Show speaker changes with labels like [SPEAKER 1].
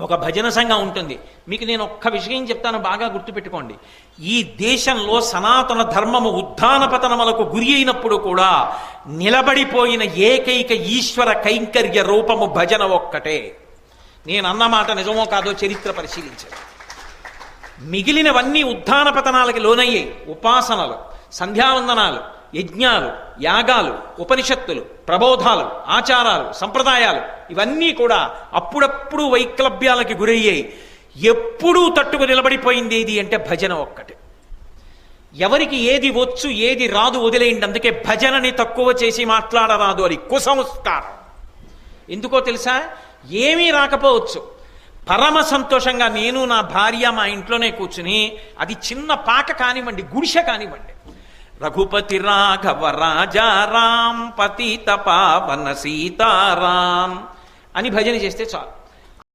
[SPEAKER 1] ఒక భజన సంఘం ఉంటుంది. మీకు నేను ఒక్క విషయం చెప్తాను బాగా గుర్తుపెట్టుకోండి. ఈ దేశంలో సనాతన ధర్మము ఉత్థాన పతనములకు గురి అయినప్పుడు కూడా నిలబడిపోయిన ఏకైక ఈశ్వర కైంకర్య రూపము భజన ఒక్కటే. నేను అన్నమాట నిజమో కాదో చరిత్ర పరిశీలించాను మిగిలినవన్నీ ఉత్థాన పతనాలకి లోనయ్యాయి. ఉపాసనలు సంధ్యావందనాలు యజ్ఞాలు యాగాలు ఉపనిషత్తులు ప్రబోధాలు ఆచారాలు సంప్రదాయాలు ఇవన్నీ కూడా అప్పుడప్పుడు వైక్లభ్యాలకి గురయ్యాయి. ఎప్పుడూ తట్టుకు నిలబడిపోయింది ఏది అంటే భజన ఒక్కటి. ఎవరికి ఏది వచ్చు ఏది రాదు వదిలేయండి. అందుకే భజనని తక్కువ చేసి మాట్లాడరాదు అని కుసంస్కారం. ఎందుకో తెలుసా? ఏమీ రాకపోవచ్చు. పరమ సంతోషంగా నేను నా భార్య మా ఇంట్లోనే కూర్చుని అది చిన్న పాక కానివ్వండి గుడిసె కానివ్వండి రఘుపతి రాఘవ రాజారాం పతిత పావన సీతారాం అని భజన చేస్తే చాలు.